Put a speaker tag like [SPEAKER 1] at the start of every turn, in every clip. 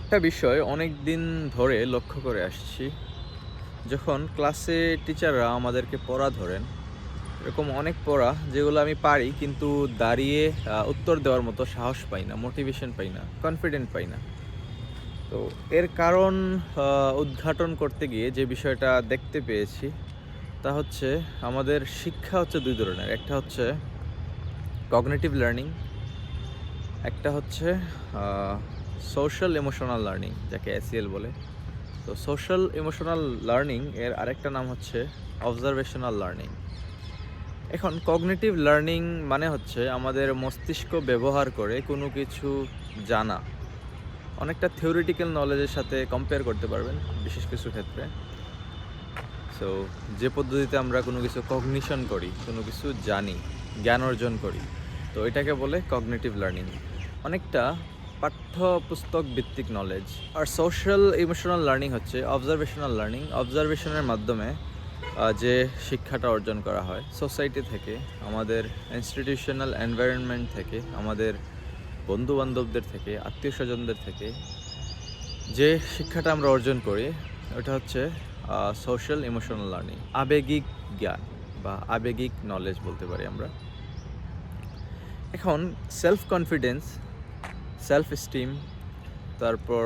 [SPEAKER 1] একটা বিষয় অনেক দিন ধরে লক্ষ্য করে আসছি। যখন ক্লাসে টিচাররা আমাদেরকে পড়া ধরেন, এরকম অনেক পড়া যেগুলো আমি পারি কিন্তু দাঁড়িয়ে উত্তর দেওয়ার মতো সাহস পাই না মোটিভেশন পাই না কনফিডেন্ট পাই না। তো এর কারণ উদ্ঘাটন করতে গিয়ে যে বিষয়টা দেখতে পেয়েছি, তা হচ্ছে আমাদের শিক্ষা হচ্ছে দুই ধরনের। একটা হচ্ছে কগনেটিভ লার্নিং একটা হচ্ছে সোশ্যাল ইমোশনাল লার্নিং যাকে এসিএল বলে। তো সোশ্যাল ইমোশনাল লার্নিং এর আরেকটা নাম হচ্ছে অবজারভেশনাল লার্নিং এখন কগনিটিভ লার্নিং মানে হচ্ছে আমাদের মস্তিষ্ক ব্যবহার করে কোনো কিছু জানা। অনেকটা থিওরিটিক্যাল নলেজের সাথে কম্পেয়ার করতে পারবেন বিশেষ কিছু ক্ষেত্রে। সো যে পদ্ধতিতে আমরা কোনো কিছু কগনিশন করি, কোনো কিছু জানি, জ্ঞান অর্জন করি, তো এটাকে বলে কগনিটিভ লার্নিং অনেকটা পাঠ্য পুস্তক ভিত্তিক নলেজ আর সোশ্যাল ইমোশনাল লার্নিং হচ্ছে অবজারভেশনাল লার্নিং অবজারভেশনের মাধ্যমে যে শিক্ষাটা অর্জন করা হয় সোসাইটি থেকে, আমাদের ইনস্টিটিউশনাল এনভায়রনমেন্ট থেকে, আমাদের বন্ধু বান্ধবদের থেকে আত্মীয় স্বজনদের থেকে, যে শিক্ষাটা আমরা অর্জন করি, ওটা হচ্ছে সোশ্যাল ইমোশনাল লার্নিং আবেগিক জ্ঞান বা আবেগিক নলেজ বলতে পারি আমরা। এখন সেলফ কনফিডেন্স সেলফ স্টিম তারপর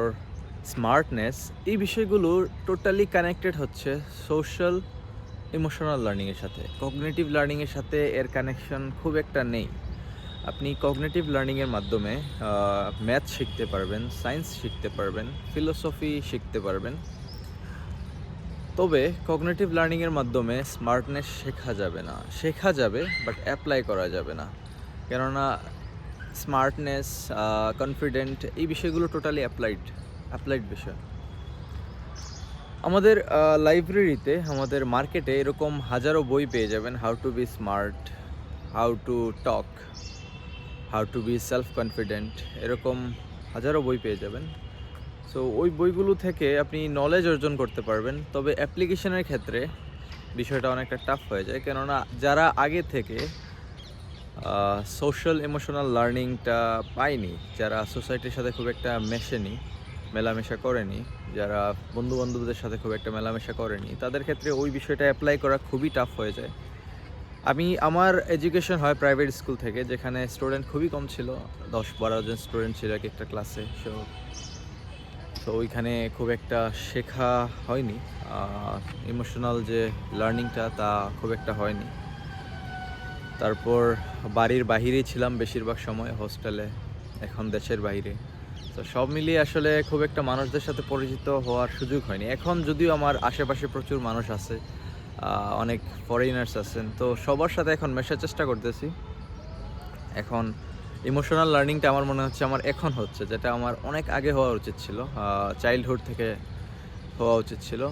[SPEAKER 1] স্মার্টনেস এই বিষয়গুলো টোটালি কানেক্টেড হচ্ছে সোশ্যাল ইমোশনাল লার্নিংয়ের সাথে। কগনেটিভ লার্নিংয়ের সাথে এর কানেকশন খুব একটা নেই। আপনি কগনেটিভ লার্নিংয়ের মাধ্যমে ম্যাথ শিখতে পারবেন সায়েন্স শিখতে পারবেন ফিলোসফি শিখতে পারবেন। তবে কগনেটিভ লার্নিংয়ের মাধ্যমে স্মার্টনেস শেখা যাবে না। শেখা যাবে বাট অ্যাপ্লাই করা যাবে না। কেননা স্মার্টনেস কনফিডেন্ট এই বিষয়গুলো টোটালি অ্যাপ্লাইড অ্যাপ্লাইড বিষয়। আমাদের লাইব্রেরিতে আমাদের মার্কেটে এরকম হাজারো বই পেয়ে যাবেন how to be smart how to talk how to be self confident এরকম হাজারো বই পেয়ে যাবেন। সো ওই বইগুলো থেকে আপনি নলেজ অর্জন করতে পারবেন, তবে অ্যাপ্লিকেশনের ক্ষেত্রে বিষয়টা অনেকটা টাফ হয়ে যায়। কেননা, যারা আগে থেকে সোশ্যাল ইমোশনাল লার্নিংটা পায়নি যারা সোসাইটির সাথে খুব একটা মেশেনি, মেলামেশা করেনি, যারা বন্ধু বান্ধবদের সাথে খুব একটা মেলামেশা করেনি, তাদের ক্ষেত্রে ওই বিষয়টা অ্যাপ্লাই করা খুবই টাফ হয়ে যায়। আমি, আমার এডুকেশন হয় প্রাইভেট স্কুল থেকে, যেখানে স্টুডেন্ট খুবই কম ছিল দশ বারো জন স্টুডেন্ট ছিল এক একটা ক্লাসে সো তো ওইখানে খুব একটা শেখা হয়নি ইমোশনাল যে লার্নিংটা তা খুব একটা হয়নি। তারপর বাড়ির বাহিরেই ছিলাম বেশিরভাগ সময় হোস্টেলে এখন দেশের বাইরে। তো সব মিলিয়ে আসলে খুব একটা মানুষদের সাথে পরিচিত হওয়ার সুযোগ হয়নি। এখন যদিও আমার আশেপাশে প্রচুর মানুষ আছে অনেক ফরেনার্স আছেন, তো সবার সাথে এখন মেশার চেষ্টা করতেছি। এখন ইমোশনাল লার্নিংটা আমার মনে হচ্ছে আমার এখন হচ্ছে, যেটা আমার অনেক আগে হওয়া উচিত ছিল চাইল্ডহুড থেকে হওয়া উচিত ছিল।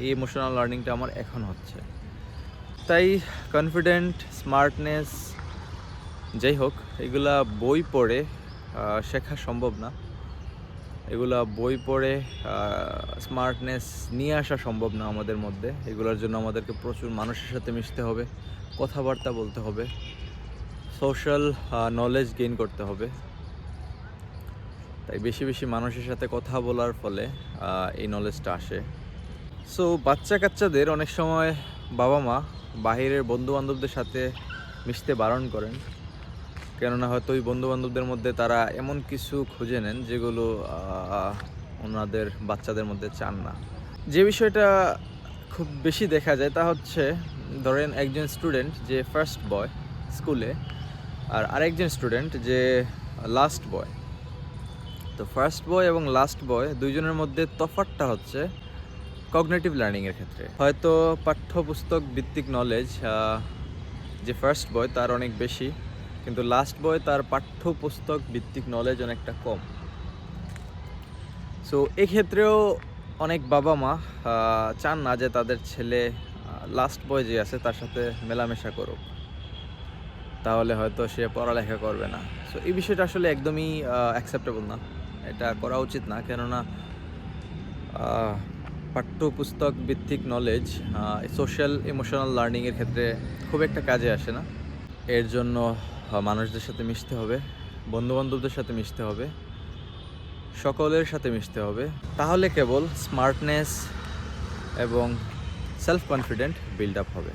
[SPEAKER 1] এই ইমোশনাল লার্নিংটা আমার এখন হচ্ছে। তাই কনফিডেন্ট স্মার্টনেস যাই হোক, এগুলা বই পড়ে শেখা সম্ভব না। এগুলা বই পড়ে স্মার্টনেস নিয়ে আসা সম্ভব না আমাদের মধ্যে। এগুলোর জন্য আমাদেরকে প্রচুর মানুষের সাথে মিশতে হবে, কথাবার্তা বলতে হবে সোশ্যাল নলেজ গেইন করতে হবে। তাই বেশি বেশি মানুষের সাথে কথা বলার ফলে এই নলেজটা আসে। সো বাচ্চা কাচ্চাদের অনেক সময় বাবা মা বাহিরের বন্ধু বান্ধবদের সাথে মিশতে বারণ করেন। কেননা হয়তো ওই বন্ধু বান্ধবদের মধ্যে তারা এমন কিছু খুঁজে নেন যেগুলো ওনাদের বাচ্চাদের মধ্যে চান না। যে বিষয়টা খুব বেশি দেখা যায় তা হচ্ছে, ধরেন একজন স্টুডেন্ট যে ফার্স্ট বয় স্কুলে আর আরেকজন স্টুডেন্ট যে লাস্ট বয় তো ফার্স্ট বয় এবং লাস্ট বয় দুইজনের মধ্যে তফাৎটা হচ্ছে কগনেটিভ লার্নিংয়ের ক্ষেত্রে। হয়তো পাঠ্যপুস্তক ভিত্তিক নলেজ যে ফার্স্ট বয় তার অনেক বেশি, কিন্তু লাস্ট বয় তার পাঠ্যপুস্তক ভিত্তিক নলেজ অনেকটা কম। সো এক্ষেত্রেও অনেক বাবা মা চান না যে তাদের ছেলে লাস্ট বয় যে আছে তার সাথে মেলামেশা করুক। তাহলে হয়তো সে পড়ালেখা করবে না। সো এই বিষয়টা আসলে একদমই অ্যাকসেপ্টেবল না। এটা করা উচিত না। কেননা পাঠ্যপুস্তক ভিত্তিক নলেজ সোশ্যাল ইমোশনাল লার্নিংয়ের ক্ষেত্রে খুব একটা কাজে আসে না। এর জন্য মানুষদের সাথে মিশতে হবে, বন্ধুবান্ধবদের সাথে মিশতে হবে, সকলের সাথে মিশতে হবে। তাহলে কেবল স্মার্টনেস এবং সেলফ কনফিডেন্ট বিল্ড আপ হবে।